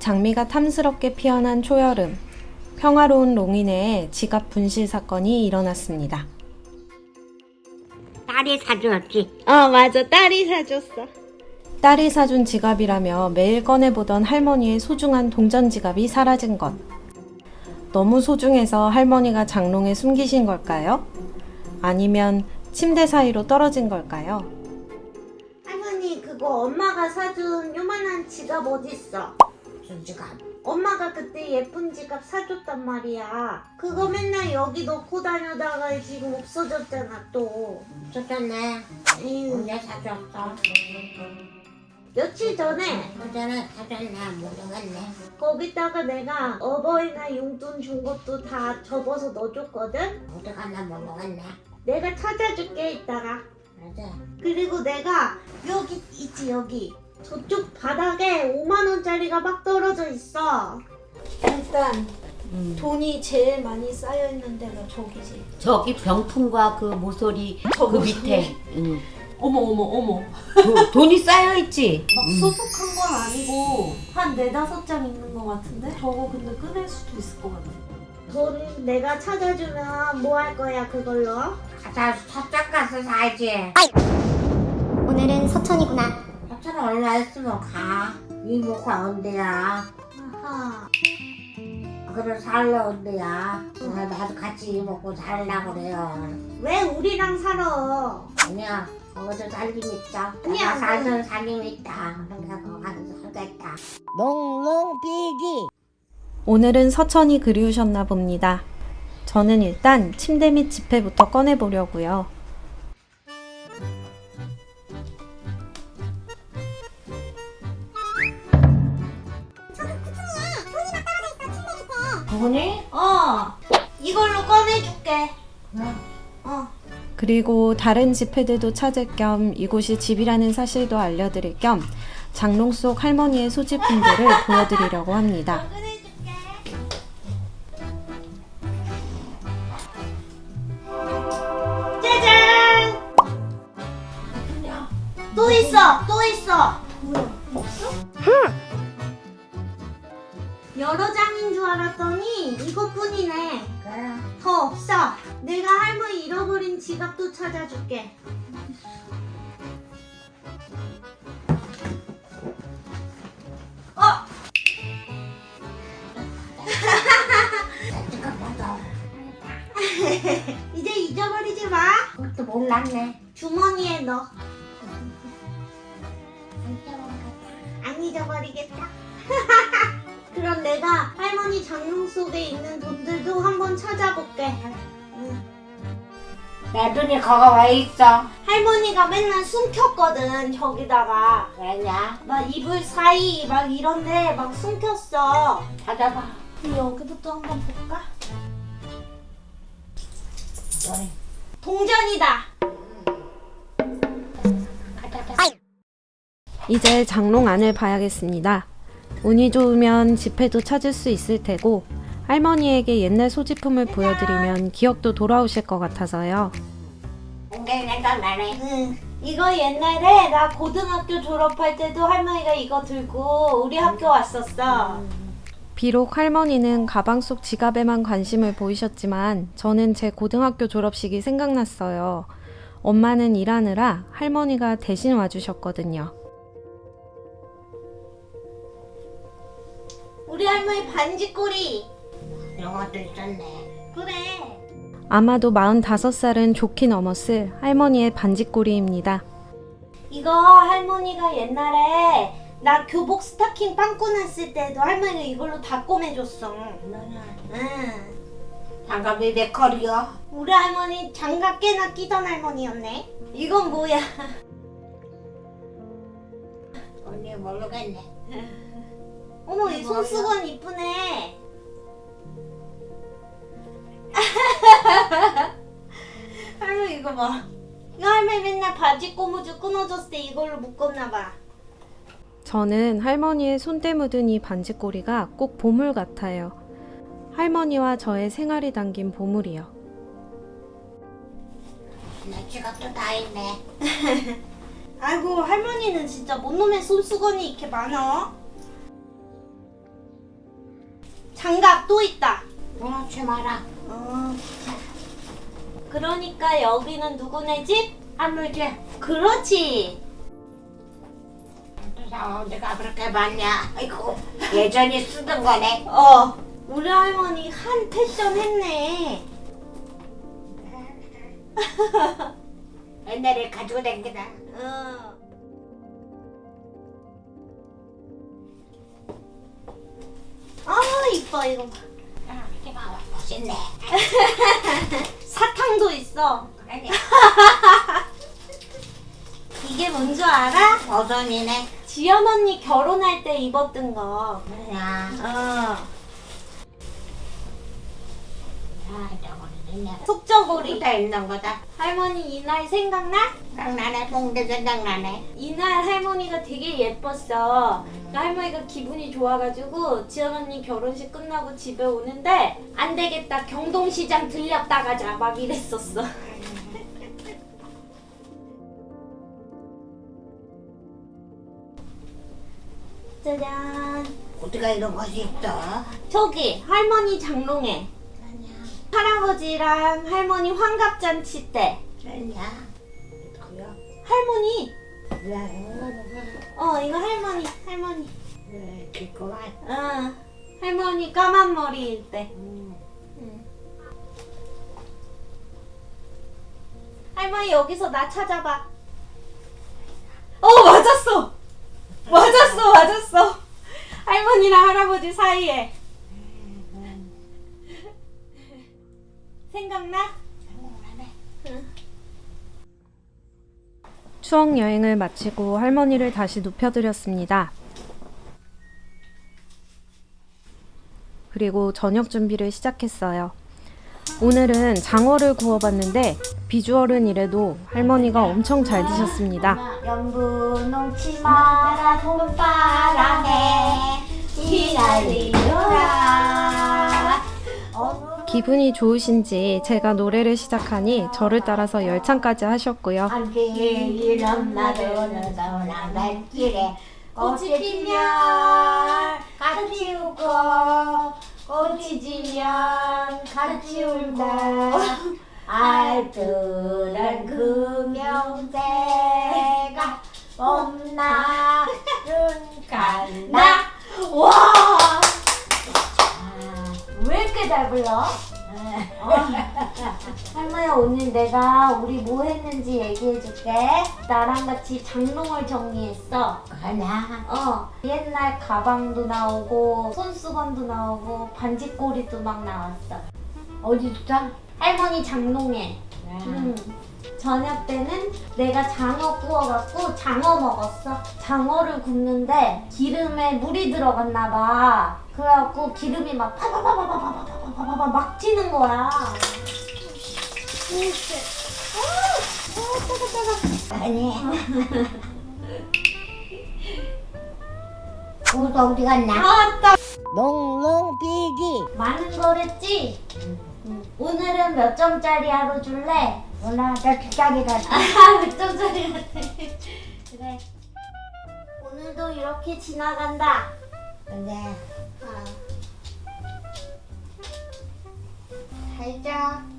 장미가 탐스럽게 피어난 초여름. 평화로운 롱이네에 지갑 분실 사건이 일어났습니다. 딸이 사주었지. 어, 맞아. 딸이 사줬어. 딸이 사준 지갑이라며 매일 꺼내보던 할머니의 소중한 동전 지갑이 사라진 것. 너무 소중해서 할머니가 장롱에 숨기신 걸까요? 아니면 침대 사이로 떨어진 걸까요? 할머니, 그거 엄마가 사준 요만한 지갑 어딨어? 무슨 지갑? 엄마가 그때 예쁜 지갑 사줬단 말이야. 그거 맨날 여기 넣고 다녀다가 지금 없어졌잖아, 또. 에휴, 언제 사줬어? 며칠 전에 언제는 사줬네. 모르겠네. 거기다가 내가 어버이날 용돈 준 것도 다 접어서 넣어줬거든? 어디 갔나 모르겠네. 내가 찾아줄게, 이따가. 맞아. 그리고 내가 여기 있지, 여기. 저쪽 바닥에 5만 원짜리가 막 떨어져 있어. 일단, 돈이 제일 많이 쌓여 있는 데가 저기지. 저기 병풍과 그 모서리 저 그. 밑에 응. 어머, 어머, 어머. 도- 돈이 쌓여 있지. 막 수북한 건 아니고 한 네다섯 장 있는 것 같은데? 저거 근데 꺼낼 수도 있을 것 같아. 돈 내가 찾아주면 뭐 할 거야 그걸로? 가자, 사짝 가서 사야지. 오늘은 서천이구나. 사천 올라 있으면 가. 이모가 언제야? 아하. 그럼 살러 온대야. 아, 나도 같이 먹고 살라고 그래요. 왜 우리랑 살아? 아니야, 거기서 살림 있어. 아니야, 내가 살던 살림 있다. 그러니까 거기 가서 살겠다. 오늘은 서천이 그리우셨나 봅니다. 저는 일단 침대 및 지폐부터 꺼내보려고요. 돈이? 어. 이걸로 꺼내줄게. 어. 그리고 다른 지폐들도 찾을 겸 이곳이 집이라는 사실도 알려드릴 겸 장롱 속 할머니의 소지품들을 보여드리려고 합니다. 꺼내줄게. 짜잔. 또 있어. 또 있어. 뭐야? 없어? 여러 장인 줄 알았더니 이것뿐이네. 그래. 더 없어. 내가 할머니 잃어버린 지갑도 찾아줄게. 어! 잠깐만 이제 잊어버리지 마. 그것도 몰랐네. 주머니에 넣어. 안 잊어버리겠다. 그럼 내가 할머니 장롱 속에 있는 돈들도 한번 찾아볼게. 응. 내 돈이 거기 왜 있어? 할머니가 맨날 숨겼거든 저기다가 왜냐? 막 이불 사이 막 이런데 막 숨겼어. 찾아봐. 그럼 여기부터 한번 볼까? 너네. 동전이다. 가자. 이제 장롱 안을 봐야겠습니다. 운이 좋으면 지폐도 찾을 수 있을 테고 할머니에게 옛날 소지품을 보여드리면 기억도 돌아오실 것 같아서요. 공개 내가 나네. 응. 이거 옛날에 나 고등학교 졸업할 때도 할머니가 이거 들고 우리 학교 왔었어. 비록 할머니는 가방 속 지갑에만 관심을 보이셨지만 저는 제 고등학교 졸업식이 생각났어요. 엄마는 일하느라 할머니가 대신 와주셨거든요. 우리 할머니 반지꼬리. 이런 것도 있었네. 그래. 아마도 45살은 좋게 넘었을 할머니의 반지꼬리입니다. 이거 할머니가 옛날에 나 교복 스타킹 빵꾸 났을 때도 할머니가 이걸로 다 꼬매줬어. 응. 장갑이 내 컬이야. 우리 할머니 장갑 깨나 끼던 할머니였네. 이건 뭐야? 언니 모르겠네. 어머 이 손수건 이쁘네. 할머니 이거 봐. 이거 할머니 맨날 바지 고무줄 끊어졌을 때 이걸로 묶었나 봐. 저는 할머니의 손때 묻은 이 반지꼬리가 꼭 보물 같아요. 할머니와 저의 생활이 담긴 보물이요. 내 지갑도 다 있네. 아이고 할머니는 진짜 못 놈의 손수건이 이렇게 많아. 장갑 또 있다. 그렇지 마라. 어. 그러니까 여기는 누구네 집? 할머니, 그렇지. 자, 내가 그렇게 많냐? 아이고, 예전에 쓰던 거네. 어. 우리 할머니 한 패션 했네. 옛날에 가지고 다니다. 어. 아 이뻐 이거 봐. 멋있네. 사탕도 있어. 이게 뭔 줄 알아? 버선이네. 지연 언니 결혼할 때 입었던 거. 그냥, 어. 있네. 속저고리. 다 있는 거다. 할머니 이날 생각나? 생각나네, 봉대 생각나네. 이날 할머니가 되게 예뻤어. 그러니까 할머니가 기분이 좋아가지고 지연 언니 결혼식 끝나고 집에 오는데 안 되겠다 경동시장 들렸다 가자 막 이랬었어. 짜잔. 어디가 이런 것이 있어? 저기 할머니 장롱에 할아버지랑 할머니 환갑잔치 때 그러냐? 그야? 할머니 그래, 어 이거 할머니 할머니 그래, 기꺼만. 어 할머니 까만 머리일 때 음. 응. 할머니 여기서 나 찾아봐 어 맞았어 맞았어 맞았어 할머니랑 할아버지 사이에 생각나? 추억 여행을 마치고 할머니를 다시 눕혀드렸습니다. 그리고 저녁 준비를 시작했어요. 오늘은 장어를 구워봤는데 비주얼은 이래도 할머니가 엄청 잘 드셨습니다. 연분 놓지 마라 봄바람에 휘날리려라 기분이 좋으신지 제가 노래를 시작하니 저를 따라서 열창까지 하셨고요. 꽃이 피면 같이 웃고 꽃이 지면 같이 울고 알뜰한 금명새가 봄날 불러? 할머니 오늘 내가 우리 뭐 했는지 얘기해 줄게. 나랑 같이 장롱을 정리했어. 하나 어. 옛날 가방도 나오고 손수건도 나오고 반지꼬리도 막 나왔어. 어디부터? 할머니 장롱에. 음. 저녁 때는 내가 장어 구워갖고 장어 먹었어. 장어를 굽는데 기름에 물이 들어갔나 봐. 그래갖고 기름이 막 파바바바바바바바바바 막 튀는 거야. 아니 구도 어디 갔나? 아따 농농 비기 많은 거랬지? 응. 오늘은 몇 점짜리 하루 줄래? 몰라, 나 주작이다. 아, 백점짜리 그래. 오늘도 이렇게 지나간다. 그래. 아. 잘 자.